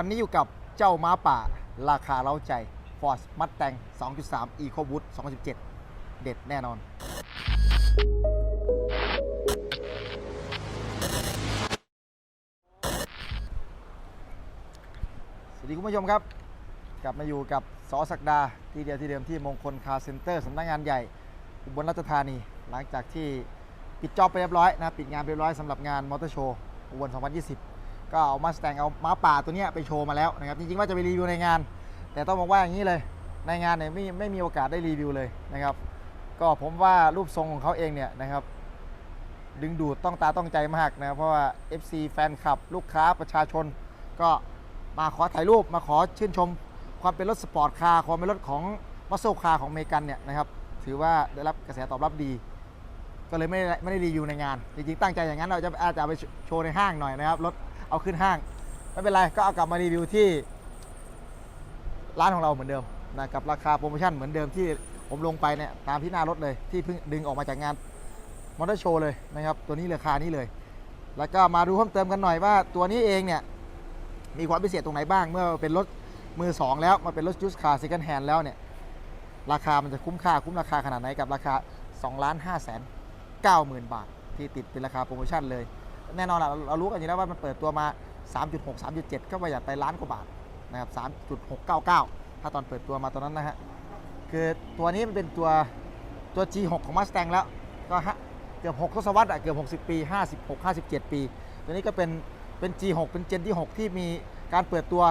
วันนี้อยู่กับเจ้าม้าป่า ราคาเล้าใจ Ford Mustang 2.3 EcoBoost 2017 เด็ดแน่นอน สวัสดีคุณผู้ชมครับ กลับมาอยู่กับสอศักดา ที่เดียวที่เดิมที่มงคลคาร์เซ็นเตอร์สำนักงานใหญ่ อุบลราชธานี หลังจากที่ปิดจอบไปเรียบร้อยนะ ปิดงานไปเรียบร้อยสำหรับงานมอเตอร์โชว์อุบล2020 ก็เอามาสแตงเอาม้าป่าตัวนี้ไปโชว์มาแล้วนะครับจริงๆว่าจะไปรีวิวในงาน แต่ต้องบอกว่าอย่างนี้เลยในงานเนี่ยไม่ไม่มีโอกาสได้รีวิวเลยนะครับ ก็ผมว่ารูปทรงของเขาเองเนี่ยนะครับ ดึงดูดต้องตาต้องใจมากนะเพราะว่า FC แฟนคลับ ลูกค้าประชาชน ก็มาขอถ่ายรูปมาขอชื่นชม ความเป็นรถสปอร์ตคาร์ความเป็นรถของมัสโซคาร์ของเมกันเนี่ยนะครับถือว่าได้รับกระแสตอบรับดีก็เลยไม่ได้ไม่ได้รีวิวในงาน จริงๆตั้งใจอย่างนั้นเราจะอาจจะไปโชว์ในห้างหน่อยนะครับรถ เอาขึ้นห้าง ไม่เป็นไรก็เอากลับมารีวิวที่ร้านของเราเหมือนเดิมนะกับราคาโปรโมชั่นเหมือนเดิมที่ผมลงไปเนี่ยตามที่หน้ารถเลยที่เพิ่งดึงออกมาจากงานมอเตอร์โชว์เลยนะครับ ตัวนี้ราคานี้เลย แล้วก็มาดูเพิ่มเติมกันหน่อยว่าตัวนี้เองเนี่ยมีความพิเศษตรงไหนบ้าง เมื่อเป็นรถมือสองแล้วมาเป็นรถยูสคาร์ second hand แล้วเนี่ยราคามันจะคุ้มค่าคุ้มราคาขนาดไหนกับราคา2ล้าน5แสน9หมื่นบาท ที่ติดเป็นราคาโปรโมชั่นเลย แน่นอนละเรารู้กันอยู่แล้วว่ามันเปิดตัวมา 3.6 3.7 ก็ประหยัดไปล้านกว่าบาทนะครับ3.699 ถ้าตอนเปิดตัวมาตอนนั้นนะฮะ คือตัวนี้มันเป็นตัวตัว G6 ของ Mustang แล้ว ก็ฮะเกือบ 6 ทศวรรษอะเกือบ 60 ปี 56 57 ปี ตัวนี้ก็เป็นเป็น G6 เป็นเจนที่ 6 ที่มีการเปิดตัว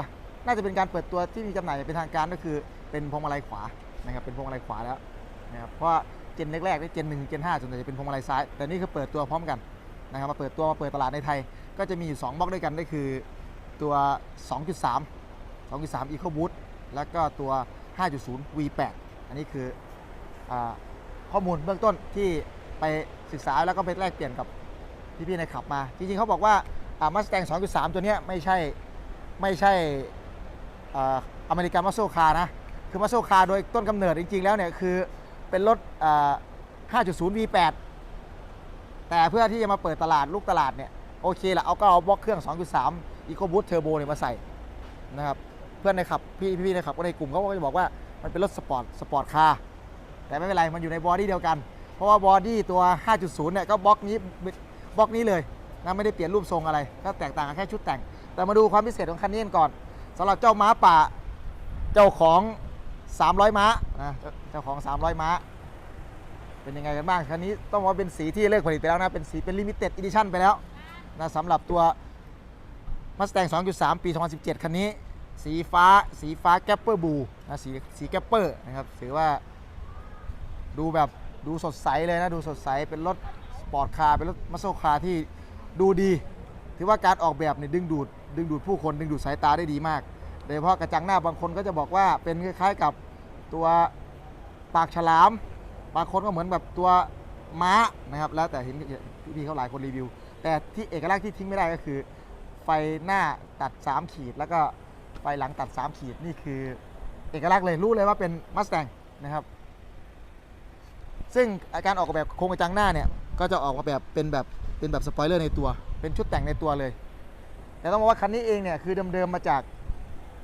น่าจะเป็นการเปิดตัวที่มีจำหน่ายเป็นทางการก็คือเป็นพวงมาลัยขวานะครับเป็นพวงมาลัยขวาแล้วนะครับเพราะเจนแรกๆนี่เจน1เจน5ส่วนใหญ่จะเป็นพวงมาลัยซ้าย แต่นี่คือเปิดตัวพร้อมกัน นะครับมาเปิดตัวมาเปิดตลาดในไทย ก็จะมีอยู่ 2บล็อกด้วยกันก็คือตัว 2.3 2.3 EcoBoost แล้วก็ตัว 5.0 V8 อันนี้คืออข้อมูลเบื้องต้นที่ไปศึกษาแล้วก็ไปแลกเปลี่ยนกับพี่ๆในขับมา จริงๆเขาบอกว่ามาสแตง2.3 ตัวนี้ไม่ใช่ไม่ใช่อเมริกันมัสโซคาร์นะ คือมัสโซคาร์โดยต้นกำเนิดจริงๆแล้วเนี่ยคือเป็นรถอ่า5.0 V8 แต่เพื่อที่จะมาเปิดตลาดลูกตลาดเนี่ยโอเคละเอาก็เอาบล็อกเครื่อง 2.3 EcoBoost Turbo เนี่ยมาใส่นะครับเพื่อนในขับพี่พี่ๆในขับก็ในกลุ่มเขาก็จะบอกว่ามันเป็นรถสปอร์ตสปอร์ตคาร์แต่ไม่เป็นไรมันอยู่ในบอดี้เดียวกัน เพราะว่าบอดี้ตัว 5.0 เนี่ยก็บล็อกนี้บล็อกนี้เลยนะไม่ได้เปลี่ยนรูปทรงอะไรก็แตกต่างกันแค่ชุดแต่ง แต่มาดูความพิเศษของคันนี้กันก่อนสำหรับเจ้าม้าป่าเจ้าของ 300 ม้านะเจ้าของ 300 ม้า เป็นยังไงกันบ้างคันนี้ต้องบอกว่าเป็นสีที่เลิกผลิตไปแล้วนะเป็นสีเป็นลิมิเต็ดอีดิชั่นไปแล้วนะสำหรับตัว Mustang 2.3 ปี 2017 คันนี้ สีฟ้าสีฟ้าแกปเปอร์บูนะสีสีแกปเปอร์นะครับถือว่าดูแบบดูสดใสเลยนะดูสดใสเป็นรถสปอร์ตคาร์เป็นรถมัสโซคาร์ที่ดูดี ถือว่าการออกแบบเนี่ยดึงดูดดึงดูดผู้คนดึงดูดสายตาได้ดีมากโดยเฉพาะกระจังหน้าบางคนก็จะบอกว่าเป็นคล้ายๆกับตัวปากฉลาม บางคนก็เหมือนแบบตัวม้านะครับ แล้วแต่เห็นพี่ๆเขาหลายคนรีวิว แต่ที่เอกลักษณ์ที่ทิ้งไม่ได้ก็คือ ไฟหน้าตัด 3 ขีด แล้วก็ไฟหลังตัด 3 ขีดนี่คือ เอกลักษณ์เลยรู้เลยว่าเป็นมัสแตงนะครับ ซึ่งการออกแบบโครงกระจังหน้าเนี่ยก็จะออกมาแบบเป็นแบบเป็นแบบสปอยเลอร์ในตัว เป็นชุดแต่งในตัวเลย แต่ต้องบอกว่าคันนี้เองเนี่ยคือเดิมๆมาจาก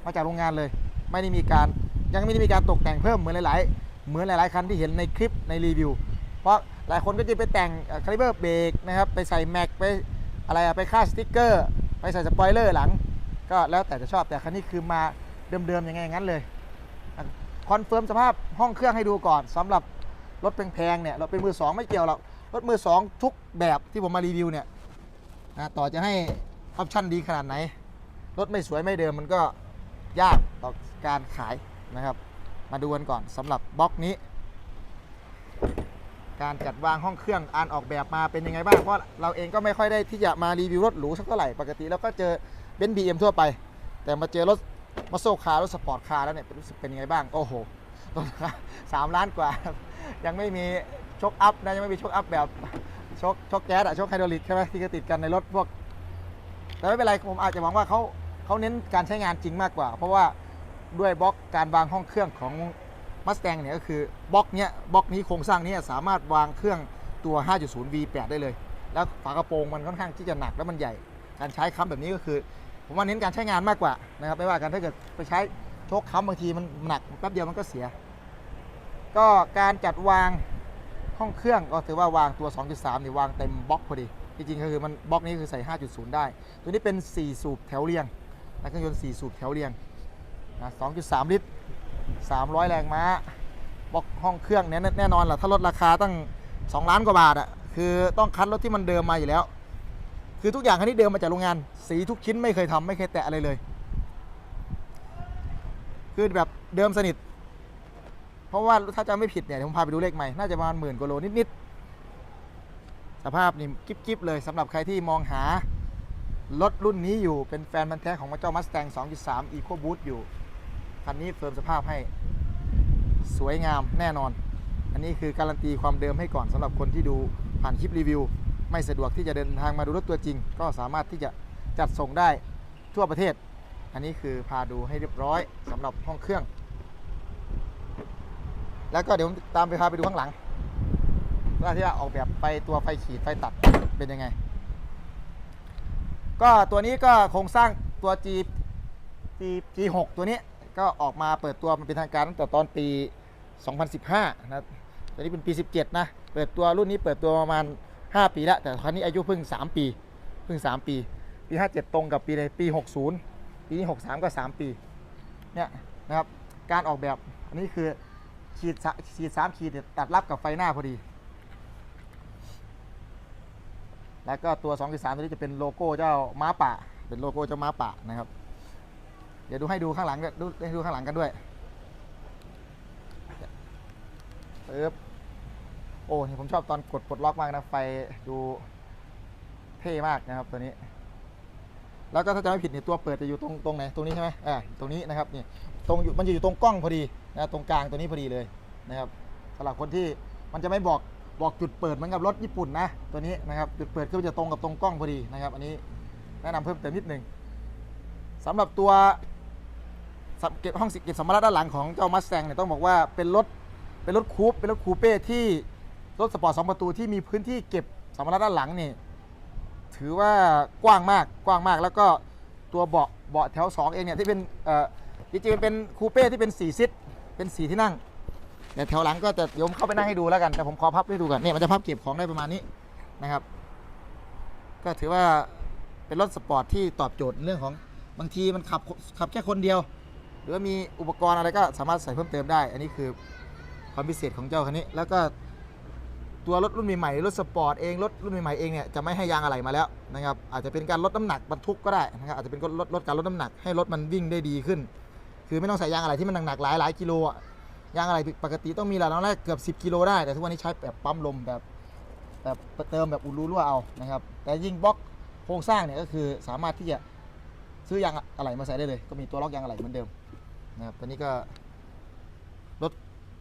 มาจากโรงงานเลย ไม่ได้มีการยังไม่ได้มีการตกแต่งเพิ่มเหมือนหลายๆ เหมือนหลาย ๆ คันที่เห็นในคลิปในรีวิว เพราะหลายคนก็จะไปแต่งคาลิเบอร์เบรกนะครับ ไปใส่แม็กไปอะไรไปค่าสติ๊กเกอร์ ไปใส่สปอยเลอร์หลัง ก็แล้วแต่จะชอบแต่คันนี้คือมาเดิมๆยังไงงั้นเลยคอนเฟิร์มสภาพห้องเครื่องให้ดูก่อนสำหรับรถแพง ๆ เนี่ยเราเป็นมือสองไม่เกี่ยวหรอกรถมือสองทุกแบบที่ผมมารีวิวเนี่ยนะต่อจะให้ออปชั่นดีขนาดไหน รถไม่สวยไม่เดิมมันก็ยากต่อการขายนะครับ มาดูกันก่อนสำหรับบล็อกนี้ การจัดวางห้องเครื่องอ่านออกแบบมาเป็นยังไงบ้างเพราะเราเองก็ไม่ค่อยได้ที่จะมารีวิวรถหรูสักเท่าไหร่ปกติเราก็เจอเบนซ์บีเอ็มทั่วไป แต่มาเจอรถมาโซคาร์รถสปอร์ตคาร์แล้วเนี่ยรู้สึกเป็นยังไงบ้างโอ้โหต้นราคาสามล้านกว่า ยังไม่มีชคอัพนะยังไม่มีชคอัพแบบชคโชคแก๊สอะชคไฮดรอลิกใช่ไหมที่ก็ติดกันในรถพวก แต่ไม่เป็นไรผมอาจจะมองว่าเขาเขาเน้นการใช้งานจริงมากกว่า เพราะว่า ด้วยบล็อกการวางห้องเครื่องของมัสแตงเนี่ยก็คือบล็อกเนี้ยบล็อกนี้โครงสร้างนี้สามารถวางเครื่องตัว 5.0 V8 ได้เลย แล้วฝากระโปรงมันค่อนข้างที่จะหนักแล้วมันใหญ่ การใช้ค้ำแบบนี้ก็คือผมผมว่าเน้นการใช้งานมากกว่านะครับไม่ว่ากันถ้าเกิดไปใช้โชคค้ำบางทีมันหนักแป๊บเดียวมันก็เสีย ก็การจัดวางห้องเครื่องก็ถือว่าวางตัว 2.3นี่วางเต็มบล็อกพอดีจริงๆก็คือมันบล็อกนี้คือใส่ 5.0 ได้ ตัวนี้เป็น 4 สูบแถวเรียงนะเครื่องยนต์ 4 สูบแถวเรียง นะ2.3 ลิตร 300 แรงม้าบ็อกห้องเครื่องเนี่ยแน่นอนแหละถ้าลดราคาตั้ง 2 ล้านกว่าบาทอะคือต้องคัดรถที่มันเดิมมาอยู่แล้ว คือทุกอย่างคันนี้เดิมมาจากโรงงาน สีทุกชิ้นไม่เคยทำไม่เคยแตะอะไรเลย คือแบบเดิมสนิท เพราะว่าถ้าจำไม่ผิดเนี่ยผมพาไปดูเลขใหม่ น่าจะประมาณหมื่นกว่าโลนิดๆสภาพนี่กิ๊บๆเลยสำหรับใครที่มองหารถรุ่นนี้อยู่เป็นแฟนมันแท้ของเจ้า Mustang 2.3 Eco Boost อยู่ คันนี้เฟิร์มสภาพให้สวยงามแน่นอน อันนี้คือการันตีความเดิมให้ก่อนสำหรับคนที่ดูผ่านคลิปรีวิว ไม่สะดวกที่จะเดินทางมาดูรถตัวจริง ก็สามารถที่จะจัดส่งได้ทั่วประเทศ อันนี้คือพาดูให้เรียบร้อยสำหรับห้องเครื่อง แล้วก็เดี๋ยวผมตามไปพาไปดูข้างหลังว่าที่ว่าออกแบบไปตัวไฟขีดไฟตัดเป็นยังไง ก็ตัวนี้ก็โครงสร้างตัว G G G6 ตัวนี้ ก็ออกมาเปิดตัวมันเป็นทางการตั้งแต่ตอนปี 2015 นะตัวนี้เป็นปี 17 นะ เปิดตัวรุ่นนี้เปิดตัวประมาณ 5 ปีแล้ว แต่ครั้นี้อายุเพิ่ง 3 ปี เพิ่ง 3 ปี ปี 57 ตรงกับปีในปี 60 ปีนี้ 63 ก็ 3 ปี เนี่ยนะครับ การออกแบบ อันนี้คือขีดสะขีดสามขีดตัดรับกับไฟหน้าพอดี แล้วก็ตัว2 3ตัวนี้จะเป็นโลโก้เจ้าม้าป่า เป็นโลโก้เจ้าม้าป่านะครับ เดี๋ยวดูให้ดูข้างหลังด้วยดูให้ดูข้างหลังกันด้วยปึ๊บโอ้นี่ผมชอบตอนกดปลดล็อกมากนะ ไฟดูเท่มากนะครับตัวนี้ แล้วก็ถ้าจำไม่ผิดเนี่ยตัวเปิดจะอยู่ตรงตรงไหนตรงนี้ใช่ไหมอ่าตรงนี้นะครับนี่ตรงอยู่มันจะอยู่ตรงกล้องพอดีนะตรงกลางตัวนี้พอดีเลยนะครับสำหรับคนที่มันจะไม่บอกบอกจุดเปิดเหมือนกับรถญี่ปุ่นนะตัวนี้นะครับจุดเปิดก็จะตรงกับตรงกล้องพอดีนะครับ อันนี้แนะนำเพิ่มเติมนิดนึงสำหรับตัว เก็บห้องเก็บสัมภาระด้านหลังของเจ้ามัสแตงเนี่ยต้องบอกว่าเป็นรถเป็นรถคูปเป็นรถคูเป้ที่รถสปอร์ตสองประตูที่มีพื้นที่เก็บสัมภาระด้านหลังนี่ถือว่ากว้างมากกว้างมาก แล้วก็ตัวเบาะเบาะแถว 2 เองเนี่ยที่เป็นเอ่อจริงๆเป็นคูเป้ที่เป็น4ซิทเป็น4ที่นั่งเดี๋ยวแถวหลังก็จะเดี๋ยมเข้าไปนั่งให้ดูแล้วกันแต่ผมขอพับให้ดูก่อนเนี่ยมันจะพับเก็บของได้ประมาณนี้นะครับ ก็ถือว่าเป็นรถสปอร์ตที่ตอบโจทย์เรื่องของบางทีมันขับขับแค่คนเดียว หรือว่ามีอุปกรณ์อะไรก็สามารถใส่เพิ่มเติมได้ อันนี้คือความพิเศษของเจ้าคันนี้ แล้วก็ตัวรถรุ่นใหม่ๆรถสปอร์ตเองรถรุ่นใหม่ๆเองเนี่ยจะไม่ให้ยางอะไหล่มาแล้วนะครับอาจจะเป็นการลดน้ำหนักบรรทุกก็ได้นะครับอาจจะเป็นลดลดการลดน้ำหนักให้รถมันวิ่งได้ดีขึ้น คือไม่ต้องใส่ยางอะไหล่ที่มันหนักๆหลายหลายกิโลอะยางอะไหล่ปกติต้องมีระดับแรกเกือบ 10 กิโลได้แต่ทุกวันนี้ใช้แบบปั๊มลมแบบแบบเติมแบบอุดรูรั่วเอานะครับแต่ยิ่งบล็อกโครงสร้างเนี่ยก็คือสามารถที่จะซื้อยางอะไหล่มาใส่ได้เลย ก็มีตัวล็อกยางอะไหล่เหมือนเดิม นะครับตัวนี้ก็รถ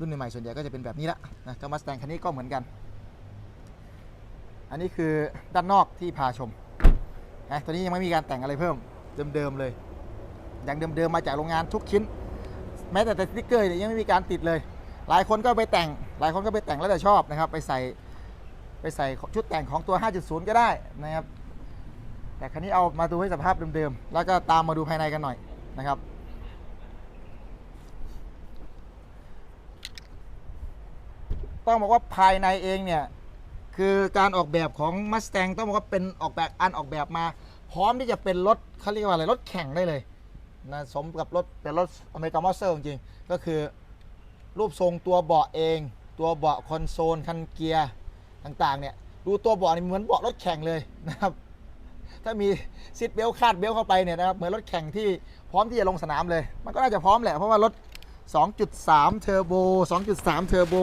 รุ่นใหม่ๆส่วนใหญ่ก็จะเป็นแบบนี้ละนะเจ้ามาสแตงคันนี้ก็เหมือนกัน อันนี้คือด้านนอกที่พาชมนะตัวนี้ยังไม่มีการแต่งอะไรเพิ่มเดิมๆเลย อย่างเดิมๆมาจากโรงงานทุกชิ้น แม้แต่สติ๊กเกอร์ยยังไม่มีการติดเลย หลายคนก็ไปแต่ง หลายคนก็ไปแต่งแล้วแต่ชอบนะครับ ไปใส่ไปใส่ชุดแต่งของตัว 5.0 ก็ได้นะครับ แต่คันนี้เอามาดูให้สภาพเดิมๆ แล้วก็ตามมาดูภายในกันหน่อยนะครับ ต้องบอกว่าภายในเองเนี่ยคือการออกแบบของ Mustang ต้องบอกว่าเป็นออกแบบอันออกแบบมา พร้อมที่จะเป็นรถเขาเรียกว่าอะไรรถแข่งได้เลยนะสมกับรถเป็นรถอเมริกันมอเตอร์จริงๆก็คือรูปทรงตัวเบาะเอง ตัวเบาะคอนโซลคันเกียร์ต่างๆเนี่ยดูตัวเบาะนี่เหมือนเบาะรถแข่งเลยนะครับถ้ามีซิทเบลคาดเบลเข้าไปเนี่ยนะครับเหมือนรถแข่งที่พร้อมที่จะลงสนามเลย มันก็น่าจะพร้อมแหละเพราะว่ารถ 2.3 เทอร์โบ 2.3 เทอร์โบ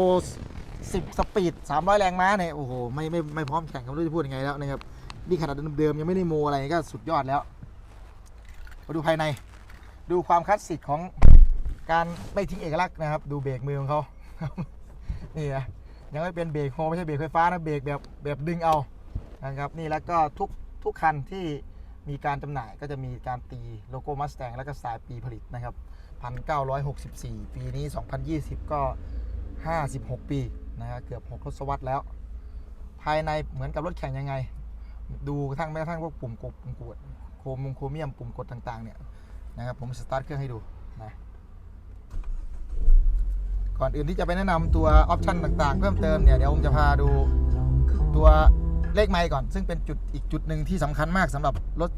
10 สปีด 300 แรงม้าเนี่ยโอ้โหไม่ไม่ไม่พร้อมแข่งกันไม่รู้จะพูดยังไงแล้วนะครับนี่ขนาดเดิมๆยังไม่ได้โมอะไรก็สุดยอดแล้วมาดูภายใน ดูความคลาสสิกของการไม่ทิ้งเอกลักษณ์นะครับ ดูเบรกมือของเขานี่นะยังไม่เป็นเบรกโฮไม่ใช่เบรกไฟฟ้านะเบรกแบบแบบดึงเอานะครับนี่แล้วก็ทุกทุกคันที่มีการจำหน่ายก็จะมีการตีโลโก้มัสแตงแล้วก็สายปีผลิตนะครับ 1964 ปีนี้ 2020 ก็ 56 ปี นะครับเกือบ6ทศวรรษแล้ว ภายในเหมือนกับรถแข่งยังไง ดูทั่งแม้กระทั่งพวกปุ่มกดปุ่มกดโครมโครเมียมปุ่มกดต่างๆเนี่ยนะครับผมสตาร์ทเครื่องให้ดูนะก่อนอื่นที่จะไปแนะนำตัวออปชันต่างๆ เพิ่มเติมเนี่ยเดี๋ยวผมจะพาดูตัวเลขไมค์ก่อน ซึ่งเป็นจุดอีกจุดหนึ่งที่สำคัญมากสำหรับรถ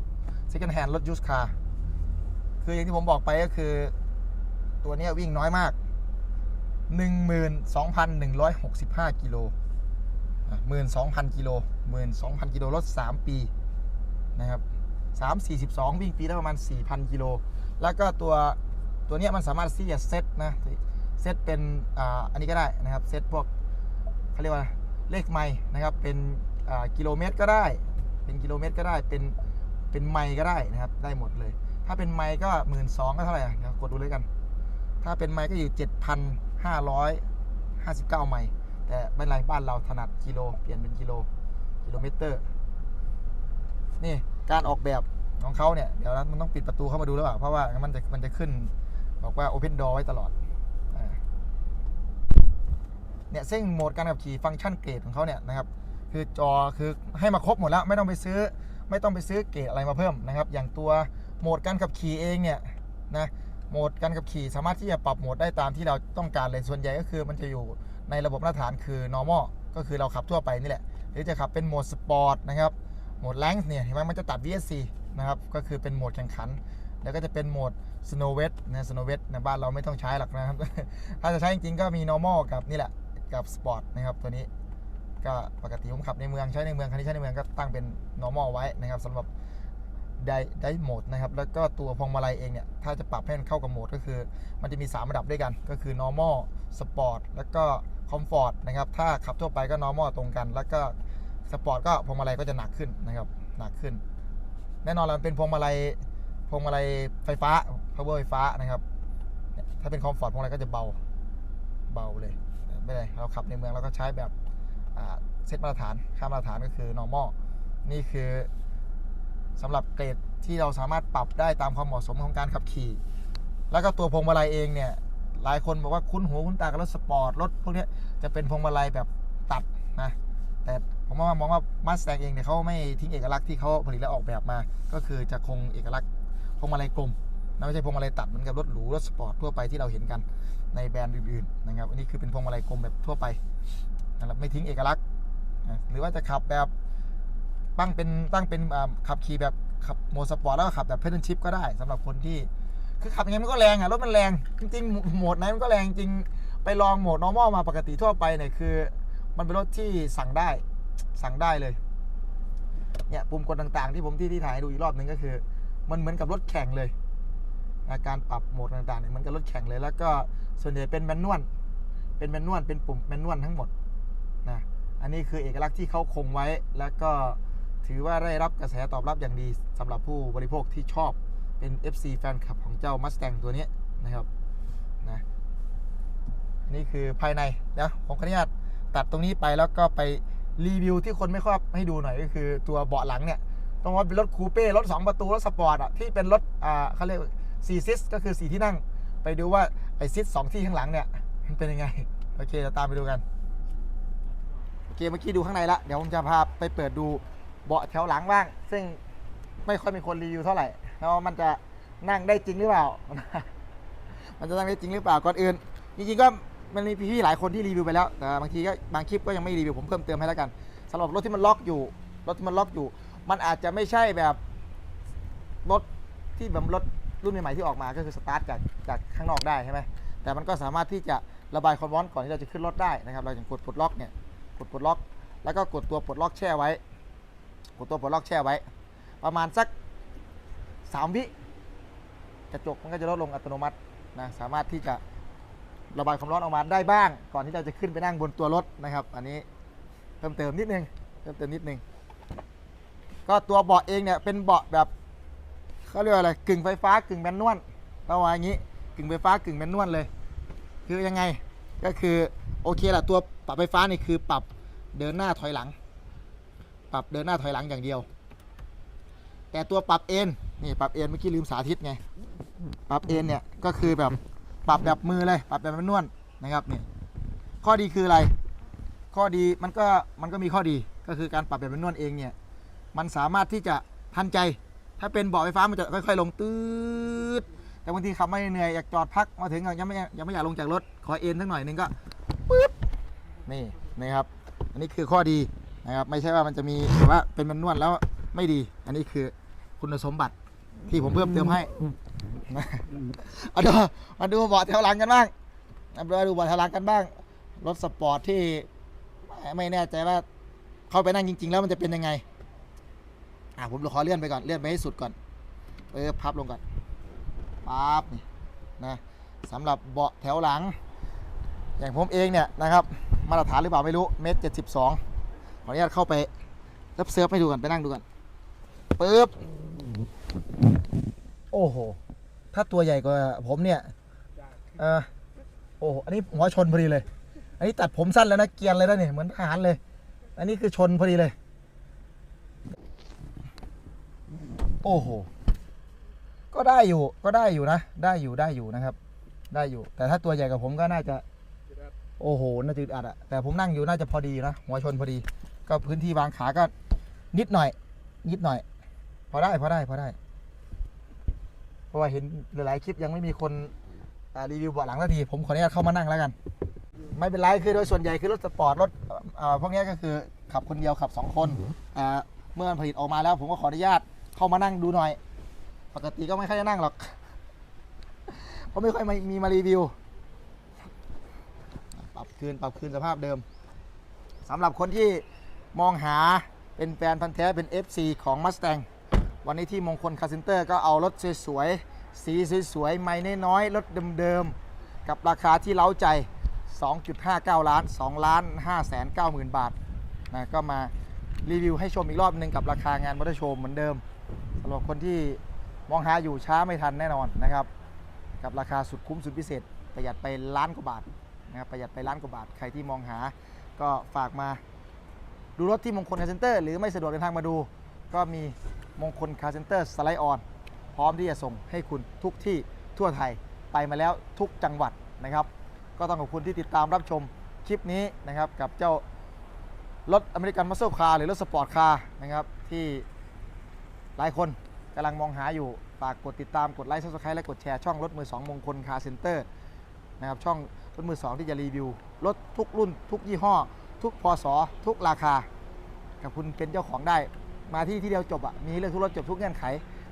second hand รถ used car คืออย่างที่ผมบอกไปก็คือ ตัวนี้วิ่งน้อยมาก 12,165 กิโล12,000 กิโล 12,000 กิโล รถ 3 ปี นะครับ 3 42 วิ่งปีละประมาณ 4,000 กิโล แล้วก็ตัว ตัวเนี้ยมันสามารถที่จะเซตนะ เซตเป็น อ่า อันนี้ก็ได้นะครับ เซตพวกเขาเรียกว่า เลขไมล์นะครับ เป็น อ่า กิโลเมตรก็ได้ เป็นกิโลเมตรก็ได้ เป็น เป็นไมล์ก็ได้นะครับ ได้หมดเลย ถ้าเป็นไมล์ก็หมื่นสองก็เท่าไหร่อะเดี๋ยวกดดูเลยกัน ถ้าเป็นไมล์ก็อยู่ 559 ไมล์แต่ไม่ไรบ้านเราถนัดกิโล เปลี่ยนเป็นกิโลกิโลเมตรนี่การออกแบบของเขาเนี่ย เดี๋ยวนะมันต้องปิดประตูเข้ามาดูแล้วเปล่า เพราะว่ามันจะมันจะขึ้น บอกว่า Open Door ไว้ตลอดเนี่ยซึ่งโหมดการขับขี่ฟังก์ชันเกรดของเขาเนี่ยนะครับ คือจอคือให้มาครบหมดแล้ว ไม่ต้องไปซื้อ ไม่ต้องไปซื้อเกรดอะไรมาเพิ่มนะครับ อย่างตัวโหมดการขับขี่เองเนี่ยนะ โหมดการขับขี่สามารถที่จะปรับโหมดได้ตามที่เราต้องการเลยส่วนใหญ่ก็คือมันจะอยู่ในระบบมาตรฐานคือ normal ก็คือเราขับทั่วไปนี่แหละ หรือจะขับเป็นโหมดสปอร์ตนะครับโหมดแรงเนี่ยเห็นไหมมันจะตัด VSC นะครับก็คือเป็นโหมดแข่งขัน แล้วก็จะเป็นโหมด Snow Wet นะ Snow Wet ในบ้านเราไม่ต้องใช้หรอกนะครับ ถ้าจะใช้จริงๆก็มี normal กับนี่แหละกับ sport นะครับตัวนี้ก็ปกติผมขับในเมืองใช้ในเมืองคันนี้ใช้ในเมืองก็ตั้งเป็น normal ไว้นะครับสำหรับ ได้ได้โหมดนะครับ แล้วก็ตัวพวงมาลัยเองเนี่ย ถ้าจะปรับให้มันเข้ากับโหมดก็คือ มันจะมี 3 ระดับด้วยกัน ก็คือ normal sport แล้วก็ comfort นะครับ ถ้าขับทั่วไปก็ normal ตรงกัน แล้วก็ sport ก็พวงมาลัยก็จะหนักขึ้นนะครับ หนักขึ้น แน่นอนเราเป็นพวงมาลัย พวงมาลัยไฟฟ้า power ไฟฟ้านะครับ ถ้าเป็น comfort พวงมาลัยก็จะเบา เบาเลย ไม่เป็นไรเราขับในเมืองเราก็ใช้แบบเซตมาตรฐาน ค่ามาตรฐานก็คือ normal นี่คือ สำหรับเกรดที่เราสามารถปรับได้ตามความเหมาะสมของการขับขี่ แล้วก็ตัวพวงมาลัยเองเนี่ยหลายคนบอกว่าคุ้นหูคุ้นตากับรถสปอร์ตรถพวกนี้จะเป็นพวงมาลัยแบบตัดนะแต่ผมว่ามองว่ามาส t ต n เองเนี่ยเขาไม่ทิ้งเอกลักษณ์ที่เขาผลิตและออกแบบมา ก็คือจะคงเอกลักษณ์พวงมาลัยกลมนะไม่ใช่พวงมาลัยตัดเหมือนกับรถหรูรถสปอร์ตทั่วไปที่เราเห็นกันในแบรนด์อื่นๆนะครับอันนี้คือเป็นพวงมาลัยกลมแบบทั่วไปนะครับไม่ทิ้งเอกลักษณ์ หรือว่าจะขับแบบ ตั้งเป็นตั้งเป็นขับขี่แบบขับโหมดสปอร์ตแล้วก็ขับแบบเพด l ชิพก็ได้สำหรับคนที่ คือขับยังไงมันก็แรงอะรถมันแรงจริงๆโหมดไหนมันก็แรงจริงไปลองโหมด normal มาปกติทั่วไปเนี่ยคือ มันเป็นรถที่สั่งได้สั่งได้เลยเนี่ยปุ่มกดต่างๆ ที่ผมที่ที่ถ่ายให้ดูอีกรอบหนึ่งก็คือ มันเหมือนกับรถแข่งเลยการปรับโหมดต่างๆเนี่ยเหมันกับรถแข่งเลย แล้วก็ส่วนใหญ่เป็นแมนนวลเป็นแมนนวลเป็นปุ่มแมนนวลทั้งหมดนะอันนี้คือเอกลักษณ์ที่เขาคงไว้แล้วก็ ถือว่าได้รับกระแสตอบรับอย่างดีสำหรับผู้บริโภคที่ชอบเป็น FC แฟนคลับของเจ้า Mustang ตัวนี้นะครับนะนี่คือภายในนะผมขออนุญาตตัดตรงนี้ไปแล้วก็ไปรีวิวที่คนไม่ชอบให้ดูหน่อยก็คือตัวเบาะหลังเนี่ยต้องว่าเป็นรถคูเป้รถ 2 ประตู รถสปอร์ตอะที่เป็นรถอ่าเขาเรียกซีซิสก็คือสีที่นั่ง ไปดูว่าไอซิสสองที่ข้างหลังเนี่ยมันเป็นยังไง โอเคจะตามไปดูกันโอเคเมื่อกี้ดูข้างในละเดี๋ยวผมจะพาไปเปิดดู เบาะแถวหลังบ้าง ซึ่งไม่ค่อยมีคนรีวิวเท่าไหร่แล้วมันจะนั่งได้จริงหรือเปล่า มันจะนั่งได้จริงหรือเปล่าก่อนอื่น จริงๆก็มันมีพี่ๆหลายคนที่รีวิวไปแล้วแต่บางทีก็บางคลิปก็ยังไม่รีวิวผมเพิ่มเติมให้แล้วกันสำหรับรถที่มันล็อกอยู่รถที่มันล็อกอยู่ มันอาจจะไม่ใช่แบบรถที่แบบรถรุ่นใหม่ๆที่ออกมาก็คือสตาร์ทจากจากข้างนอกได้ใช่ไหมแต่มันก็สามารถที่จะระบายความร้อนก่อนที่เราจะขึ้นรถได้นะครับ เราจะกดปลดล็อกเนี่ยกดปลดล็อก แล้วก็กดตัวปลดล็อกแช่ไว้ ตัวปลดล็อกแช่ไว้ ประมาณสักสามวิกระจกมันก็จะลดลงอัตโนมัตินะสามารถที่จะระบายความร้อนออกมาได้บ้าง ก่อนที่เราจะขึ้นไปนั่งบนตัวรถนะครับ อันนี้เพิ่มเติมนิดนึงเพิ่มเติมนิดนึงก็ตัวเบาะเองเนี่ยเป็นเบาะแบบเขาเรียกว่าอะไรกึ่งไฟฟ้ากึ่งแมนนวลเราว่าอย่างนี้กึ่งไฟฟ้ากึ่งแมนนวลเลย คือยังไงก็คือโอเคแหละตัวปรับไฟฟ้านี่คือปรับเดินหน้าถอยหลัง ปรับเดินหน้าถอยหลังอย่างเดียว แต่ตัวปรับเอ็นนี่ปรับเอ็นเมื่อกี้ลืมสาธิตไง ปรับเอ็นเนี่ยก็คือแบบปรับแบบมือเลย ปรับแบบนนวลนะครับนี่ข้อดีคืออะไร ข้อดีมันก็มันก็มีข้อดีก็คือการปรับแบบนนวลเองเนี่ยมันสามารถที่จะทันใจ ถ้าเป็นเบาะไฟฟ้ามันจะค่อยๆ ลงตืดแต่บางทีขับไม่เหนื่อยอยากจอดพักมาถึงยังไม่ยังไม่อยากลงจากรถขอเอ็นสักหน่อยนึงก็ปึ๊บนี่นะครับ อันนี้คือข้อดี นะครับไม่ใช่ว่ามันจะมีแบบว่าเป็นมันนวดแล้วไม่ดี อันนี้คือคุณสมบัติที่ผมเพิ่มเติมให้นะเอาดูมาดูเบาะแถวหลังกันบ้างมาดูเบาะแถวหลังกันบ้าง รถสปอร์ตที่ไม่ไม่แน่ใจว่าเข้าไปนั่งจริง ๆ แล้วมันจะเป็นยังไง อะผมขอเลื่อนไปก่อนเลื่อนไปให้สุดก่อนเออพับลงก่อนปั๊บนี่นะสำหรับเบาะแถวหลัง อย่างผมเองเนี่ยนะครับมาตรฐานหรือเปล่าไม่รู้เมตรเจ็ดสิบสอง ขออนุญาตเข้าไปร์ฟเซิร์ฟให้ดูก่อนไปนั่งดูก่อนปึ๊บโอ้โห ถ้าตัวใหญ่กว่าผมเนี่ยเออโอ้โหอันนี้หัวชนพอดีเลย อันนี้ตัดผมสั้นแล้วนะเกียนเลยนะเนี่ยเหมือนทหารเลย อันนี้คือชนพอดีเลย โอ้โห ก็ได้อยู่ก็ได้อยู่นะ ได้อยู่ได้อยู่นะครับ ได้อยู่ แต่ถ้าตัวใหญ่กว่าผมก็น่าจะ โอ้โห น่าจะอึดอัดอะแต่ผมนั่งอยู่น่าจะพอดีนะ หัวชนพอดี ก็พื้นที่วางขาก็นิดหน่อย นิดหน่อย พอได้พอได้พอได้ เพราะว่าเห็นหลายๆคลิปยังไม่มีคนรีวิวเบาะหลังสักทีผมขออนุญาตเข้ามานั่งแล้วกัน ไม่เป็นไรคือโดยส่วนใหญ่คือรถสปอร์ตรถเอ่อพวกนี้ก็คือขับคนเดียวขับสองคนเมื่อมันผลิตออกมาแล้ว ผมก็ขออนุญาตเข้ามานั่งดูหน่อย ปกติก็ไม่ค่อยจะนั่งหรอกเพราะไม่ค่อยมีมารีวิวปรับคืนปรับคืนสภาพเดิมสำหรับคนที่ มองหาเป็นแฟนพันธ์แท้เป็น FC ของ Mustang วันนี้ที่มงคลคาร์เซนเตอร์ก็เอารถสวยๆ สีสวยๆ ไม่น้อยๆ รถเดิมๆ กับราคาที่เล้าใจ 2.59 ล้าน 2 ล้าน5แสน9หมื่นบาทนะก็มารีวิวให้ชมอีกรอบหนึ่งกับราคางานมอเตอร์โชว์เหมือนเดิมสำหรับคนที่มองหาอยู่ช้าไม่ทันแน่นอนนะครับ กับราคาสุดคุ้มสุดพิเศษ ประหยัดไปล้านกว่าบาทนะครับประหยัดไปล้านกว่าบาท ใครที่มองหาก็ฝากมา ดูรถที่มงคลคาเซนเตอร์หรือไม่สะดวกเดินทางมาดู ก็มีมงคลคาเซนเตอร์สไลด์ออนพร้อมที่จะส่งให้คุณทุกที่ทั่วไทยไปมาแล้วทุกจังหวัดนะครับ ก็ต้องขอบคุณที่ติดตามรับชมคลิปนี้นะครับกับเจ้ารถอเมริกันมัสเซ e คาร์หรือรถสปอร์ตคาร์นะครับที่หลายคนกำลังมองหาอยู่ฝากกดติดตามกดไลค์ซับสไครต์และกดแชร์ช่องรถมือ2มงคลคาร์เซ็นเตอร์นะครับช่องรถมือ 2 ที่จะรีวิวรถทุกรุ่นทุกยี่ห้อ ทุกพศทุกราคา กับคุณเป็นเจ้าของได้ มาที่ที่เดียวจบอะ มีเรื่องทุกรถจบทุกเงื่อนไข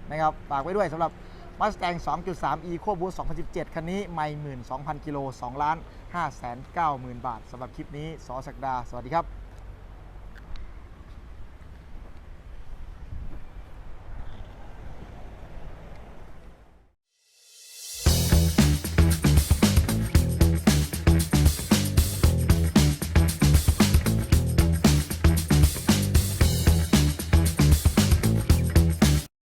นะครับ ฝากไว้ด้วยสำหรับ Mustang 2.3 Eco Boost 2017 คันนี้ไม่หมื่นสองพันกิโลสองล้านห้าแสนเก้าหมื่นบาทสำหรับคลิปนี้สอศักดา สวัสดีครับ